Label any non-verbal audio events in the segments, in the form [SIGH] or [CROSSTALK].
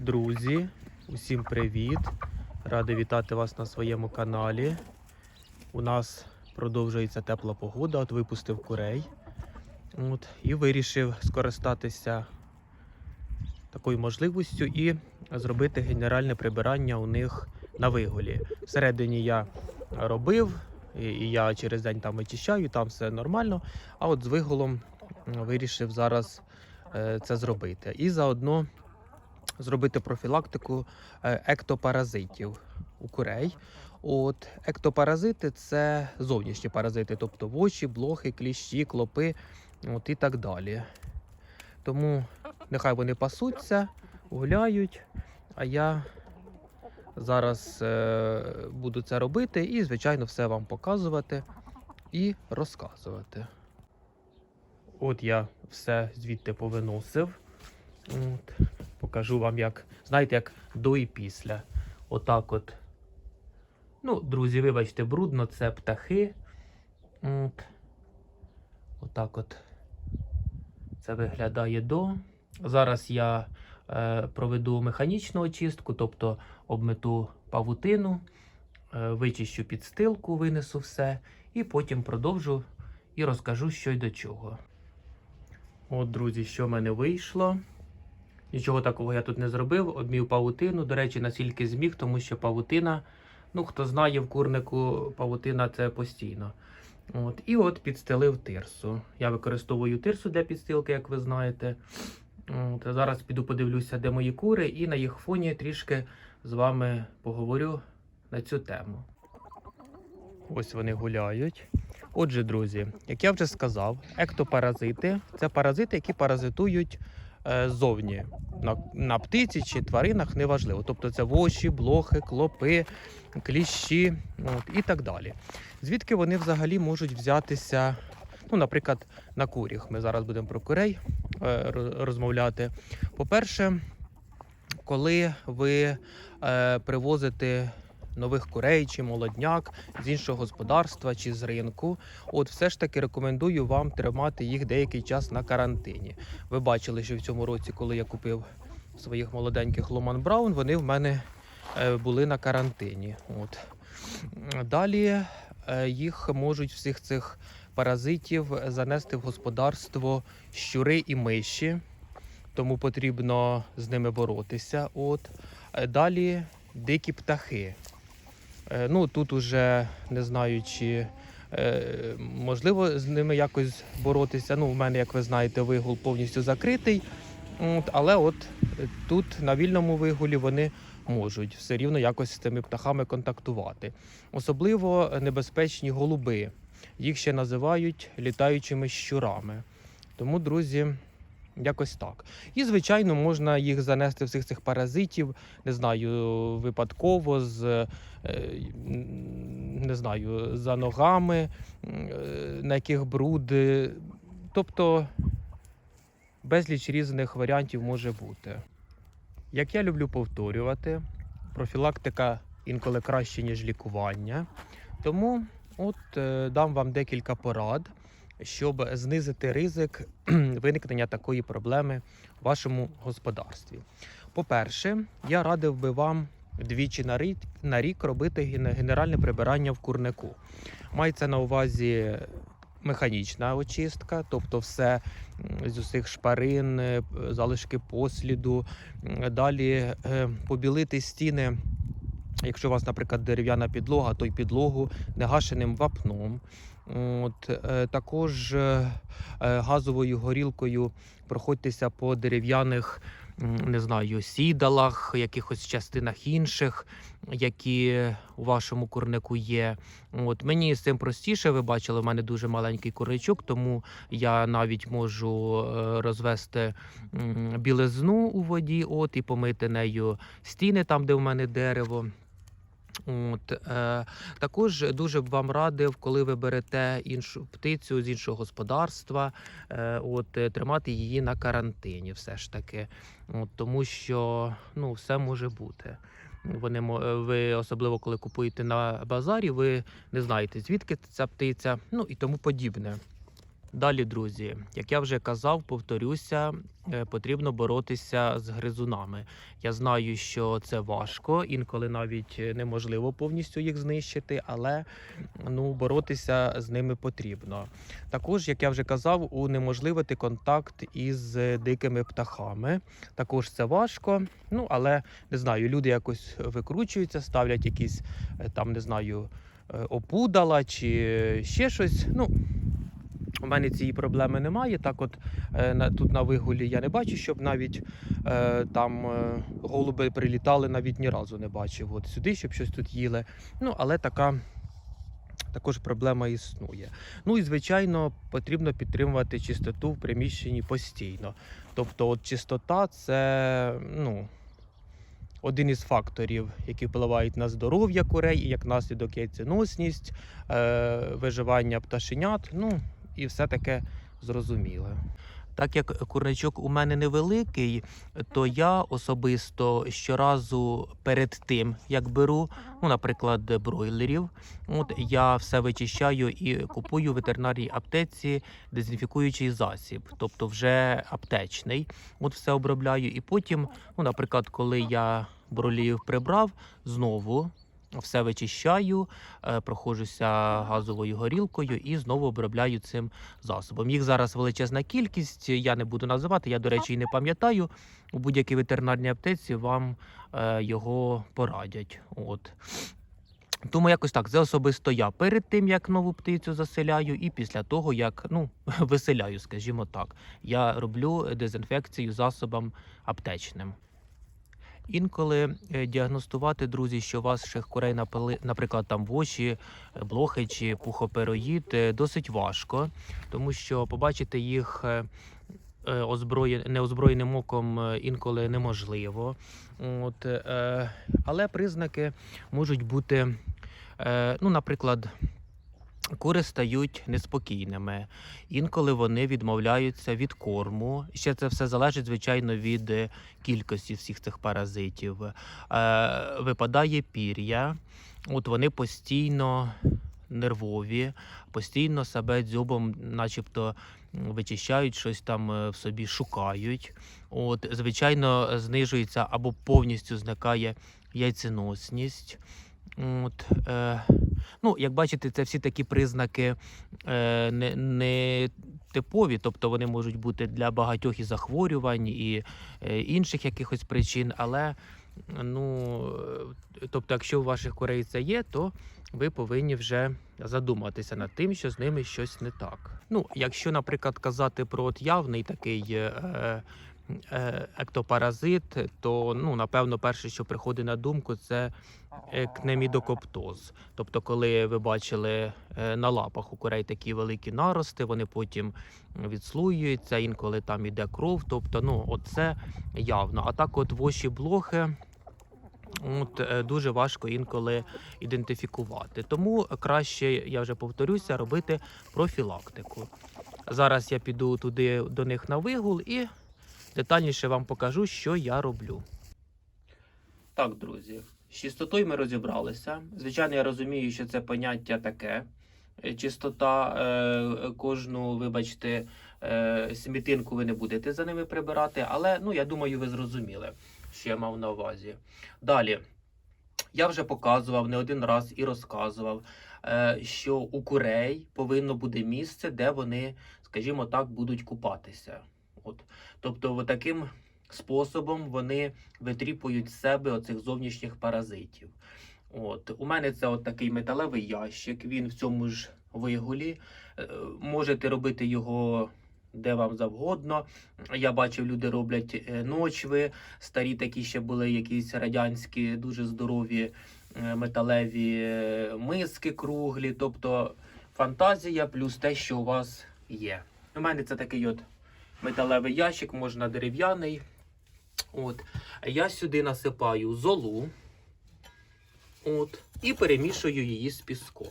Друзі, усім привіт! Радий вітати вас на своєму каналі. У нас продовжується тепла погода, от випустив курей. От, і вирішив скористатися такою можливістю і зробити генеральне прибирання у них на виголі. Всередині я робив, і я через день там очищаю, там все нормально. А от з виголом вирішив зараз е, це зробити. І заодно зробити профілактику е, ектопаразитів у курей. От ектопаразити це зовнішні паразити, тобто воші, блохи, кліщі, клопи от і так далі. Тому нехай вони пасуться, гуляють, а я зараз е, буду це робити і, звичайно, все вам показувати і розказувати. От я все звідти повиносив. От. Покажу вам, як, знаєте, як до і після. Отак от. Ну, друзі, вибачте, брудно, це птахи. От. Отак от. Це виглядає до. Зараз я е, проведу механічну очистку, тобто обмету павутину, е, вичищу підстилку, винесу все, і потім продовжу і розкажу, що й до чого. От, друзі, що в мене вийшло. Нічого такого я тут не зробив. Обмів павутину. До речі, наскільки зміг, тому що павутина, ну хто знає в курнику, павутина це постійно. От, і от підстелив тирсу. Я використовую тирсу для підстилки, як ви знаєте. От, зараз піду подивлюся, де мої кури, і на їх фоні трішки з вами поговорю на цю тему. Ось вони гуляють. Отже, друзі, як я вже сказав, ектопаразити це паразити, які паразитують зовні на, на птиці чи тваринах, неважливо. Тобто це воші, блохи, клопи, кліщі от, і так далі. Звідки вони взагалі можуть взятися? Ну, наприклад, на курях. Ми зараз будемо про курей е, розмовляти. По-перше, коли ви е, привозите нових курей чи молодняк з іншого господарства чи з ринку, от все ж таки рекомендую вам тримати їх деякий час на карантині. Ви бачили, що в цьому році, коли я купив своїх молоденьких Ломан Браун, вони в мене е, були на карантині. От. Далі е, їх можуть всіх цих паразитів занести в господарство щури і миші, тому потрібно з ними боротися. От. Е, Далі дикі птахи. Е, Ну, тут уже не знаю, чи е, можливо з ними якось боротися. Ну, в мене, як ви знаєте, вигул повністю закритий. От, але от е, тут на вільному вигулі вони можуть все рівно якось з цими птахами контактувати. Особливо небезпечні голуби. Їх ще називають літаючими щурами. Тому, друзі, якось так. І, звичайно, можна їх занести всіх цих паразитів, не знаю, випадково з не знаю, за ногами, е, на яких бруд. е, Тобто безліч різних варіантів може бути. Як я люблю повторювати, профілактика інколи краще, ніж лікування. Тому от е, дам вам декілька порад, щоб знизити ризик виникнення такої проблеми в вашому господарстві. По-перше, я радив би вам двічі на рік, на рік робити генеральне прибирання в курнику. Мається на увазі механічна очистка, тобто все з усіх шпарин, е, залишки посліду. Далі е, побілити стіни. Якщо у вас, наприклад, дерев'яна підлога, то й підлогу негашеним вапном. От, е, також газовою горілкою проходьтеся по дерев'яних, не знаю, сідалах, якихось частинах інших, які у вашому курнику є. От, мені з цим простіше, ви бачили, в мене дуже маленький курничок, тому я навіть можу е, розвести білизну у воді от, і помити нею стіни там, де в мене дерево. От, е, також дуже б вам радив, коли ви берете іншу птицю з іншого господарства, е, от, е, тримати її на карантині, все ж таки. От, тому що ну, все може бути. Вони е, ви особливо коли купуєте на базарі, ви не знаєте, звідки ця птиця, ну і тому подібне. Далі, друзі, як я вже казав, повторюся, е, потрібно боротися з гризунами. Я знаю, що це важко, інколи навіть е, неможливо повністю їх знищити, але ну, боротися з ними потрібно. Також, як я вже казав, унеможливити контакт із е, дикими птахами. Також це важко. Ну, але не знаю, люди якось викручуються, ставлять якісь там, не знаю, опудала чи ще щось. Ну, у мене цієї проблеми немає. Так, от е, тут на вигулі я не бачу, щоб навіть е, там е, голуби прилітали, навіть ні разу не бачив. От сюди, щоб щось тут їли. Ну, але така. Також проблема існує. Ну і звичайно, потрібно підтримувати чистоту в приміщенні постійно. Тобто, от чистота це ну, один із факторів, які впливають на здоров'я курей, і як наслідок яйценосність, е, виживання пташенят. Ну і все таке зрозуміле. Так як курничок у мене невеликий, то я особисто щоразу перед тим, як беру, ну, наприклад, бройлерів, от я все вичищаю і купую в ветеринарній аптеці дезінфікуючий засіб, тобто вже аптечний. От все обробляю. І потім, ну, наприклад, коли я бройлерів прибрав, знову все вичищаю, е, проходжуся газовою горілкою і знову обробляю цим засобом. Їх зараз величезна кількість, я не буду називати, я, до речі, і не пам'ятаю. У будь-якій ветеринарній аптеці вам е, його порадять. От. Тому якось так, це особисто я перед тим, як нову птицю заселяю, і після того, як ну, [LAUGHS] виселяю, скажімо так, я роблю дезінфекцію засобом аптечним. Інколи е, діагностувати, друзі, що у ваших курей напали, наприклад, там воші, е, блохи чи пухопероїд, е, досить важко, тому що побачити їх озброє, неозброєним оком інколи неможливо. От, але признаки можуть бути, ну, наприклад, Кури стають неспокійними, інколи вони відмовляються від корму. Ще це все залежить, звичайно, від е, кількості всіх цих паразитів. Е, випадає пір'я, от вони постійно нервові, постійно себе дзьобом, начебто, вичищають, щось там е, в собі шукають. От, звичайно, знижується або повністю зникає яйценосність. От, е, ну, як бачите, це всі такі признаки е, не, не типові, тобто вони можуть бути для багатьох і захворювань, і е, інших якихось причин. Але ну, е, тобто, якщо у ваших курей це є, то ви повинні вже задуматися над тим, що з ними щось не так. Ну, якщо, наприклад, казати про от явний такий. Е, е, Ектопаразит, то ну напевно перше, що приходить на думку, це е, кнемідокоптоз. Тобто, коли ви бачили е, на лапах у курей такі великі нарости, вони потім відслоюються, інколи там іде кров. Тобто, ну оце явно. А так, от воші блохи. От е, дуже важко інколи ідентифікувати. Тому краще, я вже повторюся, робити профілактику. Зараз я піду туди до них на вигул і детальніше вам покажу, що я роблю. Так, друзі, з чистотою ми розібралися. Звичайно, я розумію, що це поняття таке. Е, Чистота е, кожну, вибачте, е, смітинку ви не будете за ними прибирати, але ну, я думаю, ви зрозуміли, що я мав на увазі. Далі, я вже показував не один раз і розказував, е, що у курей повинно бути місце, де вони, скажімо так, будуть купатися. От. Тобто, таким способом вони витріпують з себе оцих зовнішніх паразитів. От. У мене це от такий металевий ящик, він в цьому ж вигулі. Е, Можете робити його де вам завгодно. Я бачив, люди роблять е, ночви, старі такі ще були якісь радянські, дуже здорові е, металеві миски круглі. Тобто фантазія плюс те, що у вас є. У мене це такий от металевий ящик, можна дерев'яний. От. Я сюди насипаю золу от, і перемішую її з піском.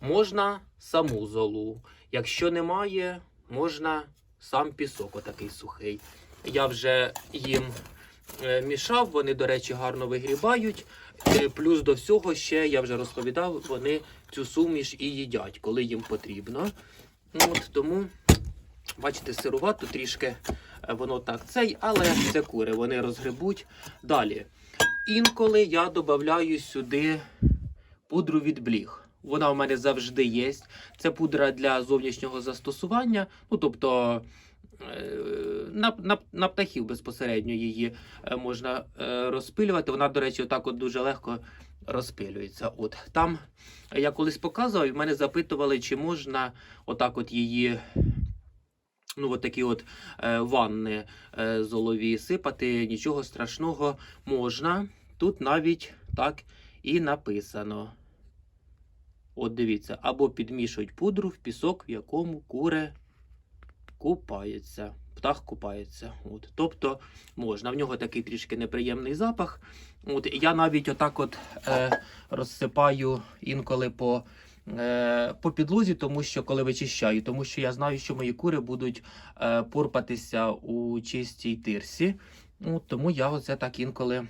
Можна саму золу. Якщо немає, можна сам пісок, отакий сухий. Я вже їм е, мішав, вони, до речі, гарно вигрібають. Е, Плюс до всього ще я вже розповідав, вони цю суміш і їдять, коли їм потрібно. От, тому, бачите, сирувато трішки е, воно так цей, але це кури, вони розгребуть. Далі. Інколи я додаю сюди пудру від бліг. Вона у мене завжди є. Це пудра для зовнішнього застосування. Ну, тобто е, на, на, на птахів безпосередньо її е, можна розпилювати. Вона, до речі, отак от дуже легко розпилюється. От там я колись показував, і в мене запитували, чи можна отак от її. Ну, от такі от е, ванни е, золові сипати, нічого страшного можна. Тут навіть так і написано. От дивіться, або підмішують пудру в пісок, в якому кури купаються. Птах купається. От. Тобто можна. В нього такий трішки неприємний запах. От, я навіть отак от е, розсипаю інколи по, по підлозі, тому що коли вичищаю, тому що я знаю, що мої кури будуть е, порпатися у чистій тирсі. От, тому я оце так інколи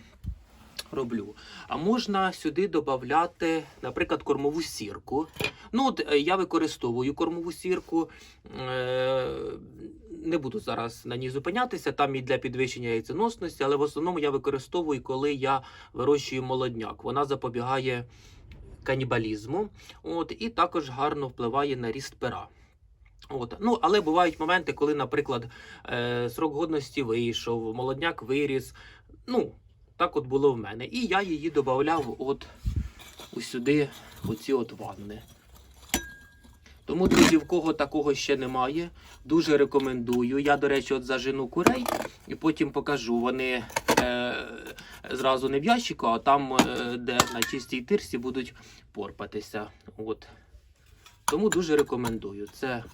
роблю. А можна сюди додати, наприклад, кормову сірку. Ну, от е, я використовую кормову сірку. Е, не буду зараз на ній зупинятися, там і для підвищення яйценосності, але в основному я використовую, коли я вирощую молодняк. Вона запобігає канібалізму, от, і також гарно впливає на ріст пера. От. Ну, але бувають моменти, коли, наприклад, е, срок годності вийшов, молодняк виріс. Ну, так от було в мене. І я її додавав от сюди, оці от ванни. Тому, друзі, в кого такого ще немає, дуже рекомендую. Я, до речі, от зажену курей і потім покажу. Вони е, зразу не в ящику, а там, е, де на чистій тирсі будуть порпатися. От. Тому дуже рекомендую. Це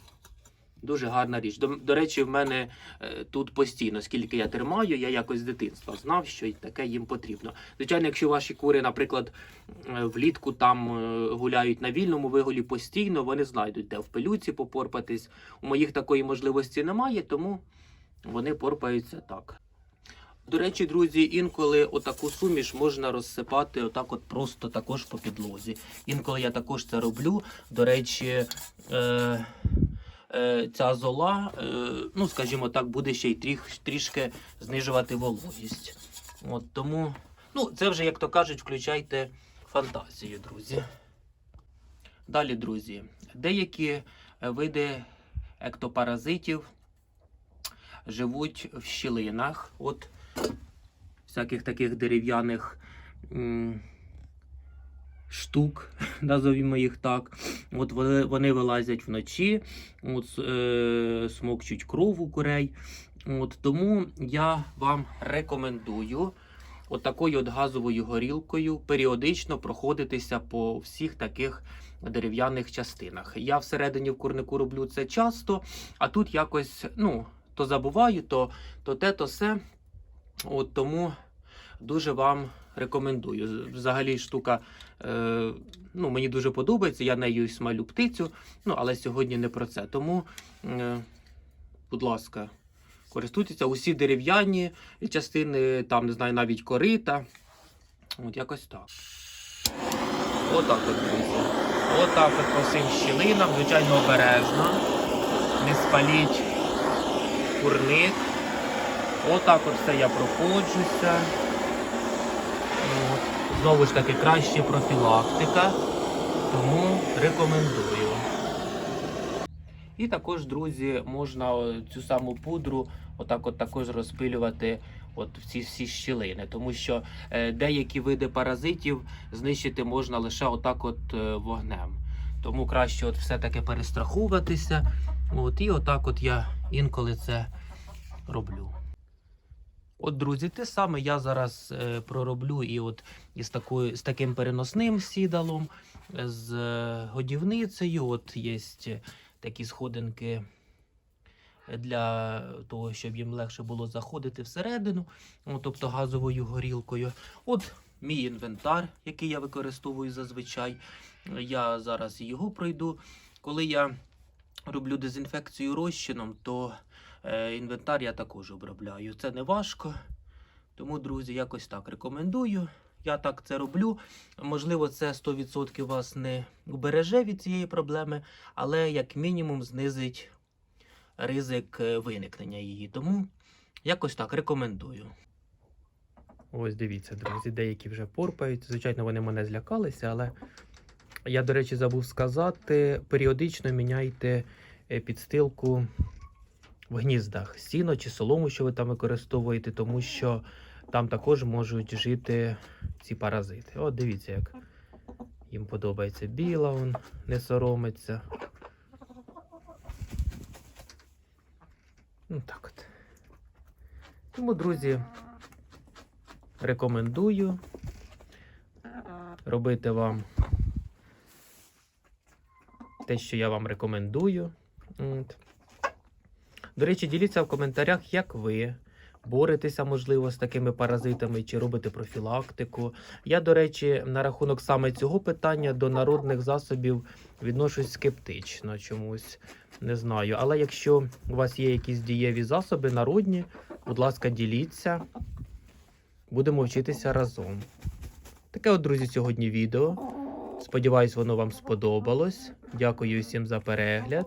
дуже гарна річ. До, до речі, в мене е, тут постійно, скільки я тримаю, я якось з дитинства знав, що таке їм потрібно. Звичайно, якщо ваші кури, наприклад, влітку там гуляють на вільному виголі постійно, вони знайдуть, де в пилюці попорпатись. У моїх такої можливості немає, тому вони порпаються так. До речі, друзі, інколи отаку суміш можна розсипати отак от просто також по підлозі. Інколи я також це роблю. До речі, е, е, ця зола, е, ну скажімо так, буде ще й тріх, трішки знижувати вологість. От тому, ну, це вже, як то кажуть, включайте фантазію, друзі. Далі, друзі, деякі е, види ектопаразитів живуть в щілинах. От всяких таких дерев'яних штук, [LAUGHS] назовімо їх так. От вони, вони вилазять вночі, от, е, смокчуть кров у курей. От, тому я вам рекомендую от такою от газовою горілкою періодично проходитися по всіх таких дерев'яних частинах. Я всередині в курнику роблю це часто, а тут якось, ну, то забуваю, то, то те, то все. От тому дуже вам рекомендую. Взагалі штука е, ну, мені дуже подобається. Я нею смалю птицю, ну, але сьогодні не про це. Тому, е, будь ласка, користуйтеся усі дерев'яні частини, там, не знаю, навіть корита. От якось так. Отак от, друзі. Отак от по всім щілинам, звичайно, обережно. Не спаліть курник. Отак от все я проходжуся. От. Знову ж таки, краще профілактика, тому рекомендую. І також, друзі, можна цю саму пудру отак от також розпилювати от в ці всі щілини, тому що е, деякі види паразитів знищити можна лише отак от е, вогнем. Тому краще от все-таки перестраховуватися. От, і отак от я інколи це роблю. От, друзі, те саме я зараз е, пророблю і от із такою з таким переносним сідалом, е, з е, годівницею. От є такі сходинки для того, щоб їм легше було заходити всередину, ну, тобто газовою горілкою. От мій інвентар, який я використовую зазвичай. Я зараз його пройду. Коли я роблю дезінфекцію розчином, то Е, Інвентар я також обробляю. Це не важко. Тому, друзі, якось так рекомендую. я так це роблю. Можливо, це 100% вас не убереже від цієї проблеми, але як мінімум знизить ризик е, виникнення її. Тому якось так рекомендую. Ось дивіться, друзі, деякі вже порпають. Звичайно, вони мене злякалися, але я, до речі, забув сказати: періодично міняйте е, підстилку в гніздах, сіно чи солому, що ви там використовуєте, тому що там також можуть жити ці паразити. От дивіться, як їм подобається біла, он не соромиться. Ну так от. Тому, друзі, рекомендую робити вам те, що я вам рекомендую. От. До речі, діліться в коментарях, як ви боретеся, можливо, з такими паразитами, чи робите профілактику. Я, до речі, на рахунок саме цього питання до народних засобів відношусь скептично чомусь. Не знаю. Але якщо у вас є якісь дієві засоби народні, будь ласка, діліться. Будемо вчитися разом. Таке от, друзі, сьогодні відео. Сподіваюсь, воно вам сподобалось. Дякую всім за перегляд